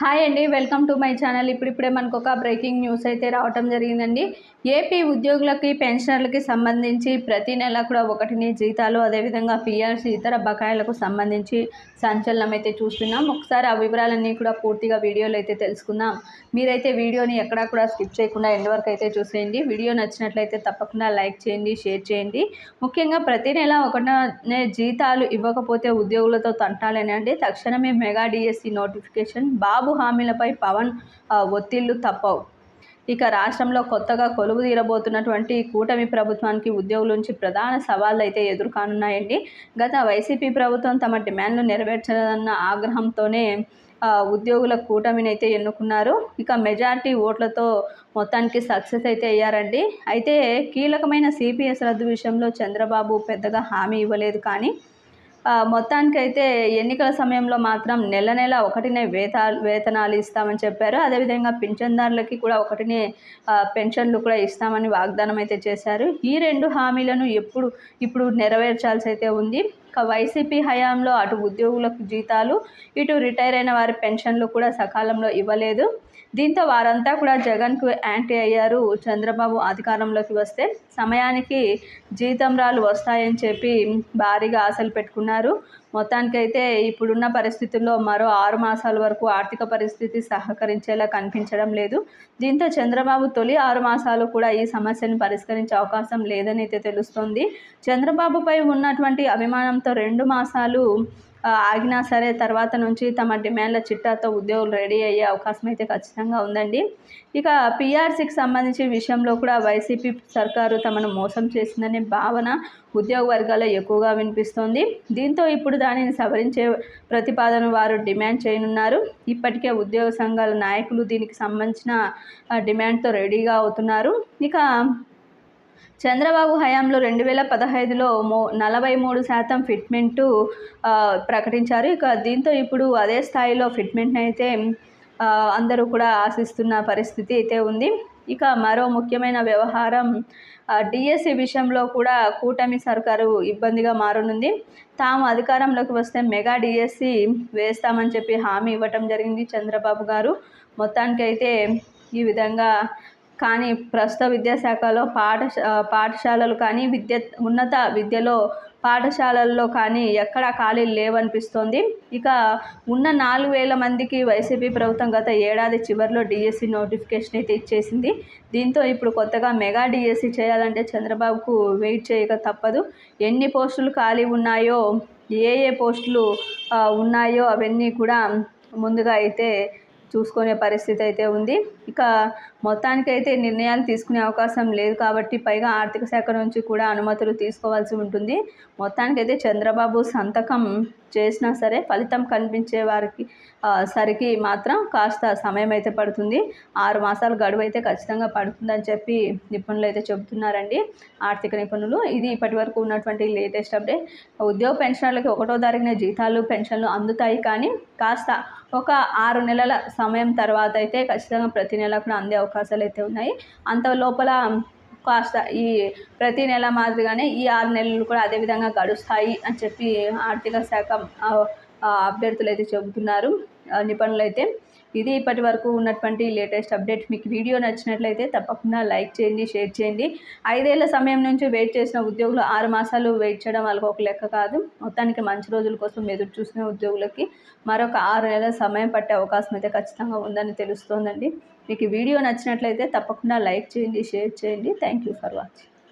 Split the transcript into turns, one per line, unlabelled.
Hi అండి welcome to my channel. ఇప్పుడిప్పుడే మనకు ఒక బ్రేకింగ్ న్యూస్ అయితే రావటం జరిగిందండి. ఏపీ ఉద్యోగులకి పెన్షనర్లకి సంబంధించి ప్రతి నెల కూడా ఒకటిని జీతాలు అదేవిధంగా పిఆర్సీ ఇతర బకాయిలకు సంబంధించి సంచలనం అయితే చూస్తున్నాం. ఒకసారి ఆ వివరాలన్నీ కూడా పూర్తిగా వీడియోలో అయితే తెలుసుకుందాం. మీరైతే వీడియోని ఎక్కడా కూడా స్కిప్ చేయకుండా ఎండ్ వరకు అయితే చూసేయండి. వీడియో నచ్చినట్లయితే తప్పకుండా లైక్ చేయండి షేర్ చేయండి. ముఖ్యంగా ప్రతి నెల ఒకటనే జీతాలు ఇవ్వకపోతే ఉద్యోగులతో తంటాలేనండి. తక్షణమే mega DSC notification Babu Babu హామీలపై Pawan ఒత్తిళ్ళు తప్పవు. ఇక రాష్ట్రంలో కొత్తగా కొలువు తీరబోతున్నటువంటి కూటమి ప్రభుత్వానికి ఉద్యోగుల నుంచి ప్రధాన సవాళ్ళు అయితే ఎదుర్కానున్నాయండి. గత వైసీపీ ప్రభుత్వం తమ డిమాండ్లు నెరవేర్చాలన్న ఆగ్రహంతోనే ఉద్యోగుల కూటమిని అయితే ఎన్నుకున్నారు. ఇక మెజార్టీ ఓట్లతో మొత్తానికి సక్సెస్ అయితే అయ్యారండి. అయితే కీలకమైన సిపిఎస్ రద్దు విషయంలో చంద్రబాబు పెద్దగా హామీ ఇవ్వలేదు కానీ మొత్తానికైతే ఎన్నికల సమయంలో మాత్రం నెల నెల ఒకటినే వేతాలు వేతనాలు ఇస్తామని చెప్పారు. అదేవిధంగా పింఛన్దారులకి కూడా ఒకటినే పెన్షన్లు కూడా ఇస్తామని వాగ్దానం అయితే చేశారు. ఈ రెండు హామీలను ఎప్పుడు ఇప్పుడు నెరవేర్చాల్సి అయితే ఉంది వైసీపీ హయాంలో అటు ఉద్యోగులకు జీతాలు ఇటు రిటైర్ అయిన వారి పెన్షన్లు కూడా సకాలంలో ఇవ్వలేదు. దీంతో వారంతా కూడా జగన్కు యాంటీ అయ్యారు. చంద్రబాబు అధికారంలోకి వస్తే సమయానికి జీతం రాళ్ళు వస్తాయని చెప్పి భారీగా ఆశలు పెట్టుకున్నారు. మొత్తానికైతే ఇప్పుడున్న పరిస్థితుల్లో మరో ఆరు మాసాల వరకు ఆర్థిక పరిస్థితి సహకరించేలా కనిపించడం లేదు. దీంతో చంద్రబాబు తొలి ఆరు మాసాలు కూడా ఈ సమస్యను పరిష్కరించే అవకాశం లేదని అయితే తెలుస్తోంది. చంద్రబాబుపై ఉన్నటువంటి అభిమానంతో రెండు మాసాలు ఆగినా సరే తర్వాత నుంచి తమ డిమాండ్ల చిట్టాతో ఉద్యోగులు రెడీ అయ్యే అవకాశం అయితే ఖచ్చితంగా ఉందండి. ఇక పీఆర్సీకి సంబంధించి విషయంలో కూడా వైసీపీ సర్కారు తమను మోసం చేసిందనే భావన ఉద్యోగ వర్గాల్లో ఎక్కువగా వినిపిస్తోంది. దీంతో ఇప్పుడు దానిని సవరించే ప్రతిపాదన వారు డిమాండ్ చేయనున్నారు. ఇప్పటికే ఉద్యోగ సంఘాల నాయకులు దీనికి సంబంధించిన డిమాండ్తో రెడీగా అవుతున్నారు. ఇక చంద్రబాబు హయాంలో రెండు వేల పదహైదులో మో నలభై మూడు శాతం ఫిట్మెంటు ప్రకటించారు. ఇక దీంతో ఇప్పుడు అదే స్థాయిలో ఫిట్మెంట్ని అయితే అందరూ కూడా ఆశిస్తున్న పరిస్థితి అయితే ఉంది. ఇక మరో ముఖ్యమైన వ్యవహారం డిఎస్సి విషయంలో కూడా కూటమి సర్కారు ఇబ్బందిగా మారనుంది. తాము అధికారంలోకి వస్తే మెగా డిఎస్సి వేస్తామని చెప్పి హామీ ఇవ్వటం జరిగింది చంద్రబాబు గారు. మొత్తానికైతే ఈ విధంగా కానీ ప్రస్తుత విద్యాశాఖలో పాఠ పాఠశాలలు కానీ విద్య ఉన్నత విద్యలో పాఠశాలల్లో కానీ ఎక్కడా ఖాళీలు లేవనిపిస్తోంది. ఇక ఉన్న నాలుగు వేల మందికి వైసీపీ ప్రభుత్వం గత ఏడాది చివరిలో డిఎస్సి నోటిఫికేషన్ అయితే ఇచ్చేసింది. దీంతో ఇప్పుడు కొత్తగా మెగా డిఎస్సి చేయాలంటే చంద్రబాబుకు వెయిట్ చేయక తప్పదు. ఎన్ని పోస్టులు ఖాళీ ఉన్నాయో ఏ ఏ పోస్టులు ఉన్నాయో అవన్నీ కూడా ముందుగా అయితే చూసుకునే పరిస్థితి అయితే ఉంది. ఇక మొత్తానికైతే నిర్ణయాలు తీసుకునే అవకాశం లేదు కాబట్టి పైగా ఆర్థిక శాఖ నుంచి కూడా అనుమతులు తీసుకోవాల్సి ఉంటుంది. మొత్తానికైతే చంద్రబాబు సంతకం చేసినా సరే ఫలితం కనిపించే వారికి సరికి మాత్రం కాస్త సమయం అయితే పడుతుంది. ఆరు మాసాల గడువు అయితే ఖచ్చితంగా పడుతుందని చెప్పి నిపుణులు అయితే చెబుతున్నారండి. ఆర్థిక నిపుణులు ఇది ఇప్పటి వరకు ఉన్నటువంటి లేటెస్ట్ అప్డేట్. ఉద్యోగ పెన్షనర్లకి ఒకటో తారీఖున జీతాలు పెన్షన్లు అందుతాయి కానీ కాస్త ఒక ఆరు నెలల సమయం తర్వాత అయితే ఖచ్చితంగా ప్రతి ప్రతి నెల కూడా అందే అవకాశాలు అయితే ఉన్నాయి. అంత లోపల కాస్త ఈ ప్రతి నెల మాదిరిగానే ఈ ఆరు నెలలు కూడా అదేవిధంగా గడుస్తాయి అని చెప్పి ఆర్థిక శాఖ అభ్యర్థులు అయితే చెబుతున్నారు. నిపుణులు అయితే ఇది ఇప్పటి వరకు ఉన్నటువంటి లేటెస్ట్ అప్డేట్. మీకు వీడియో నచ్చినట్లయితే తప్పకుండా లైక్ చేయండి షేర్ చేయండి. ఐదేళ్ళ సమయం నుంచి వెయిట్ చేసిన ఉద్యోగులు ఆరు మాసాలు వెయిట్ చేయడం వాళ్ళకి ఒక లెక్క కాదు. మొత్తానికి మంచి రోజుల కోసం ఎదురు చూసిన ఉద్యోగులకి మరొక ఆరు నెలల సమయం పట్టే అవకాశం అయితే ఖచ్చితంగా ఉందని తెలుస్తోందండి. మీకు వీడియో నచ్చినట్లయితే తప్పకుండా లైక్ చేయండి షేర్ చేయండి. Thank you for watching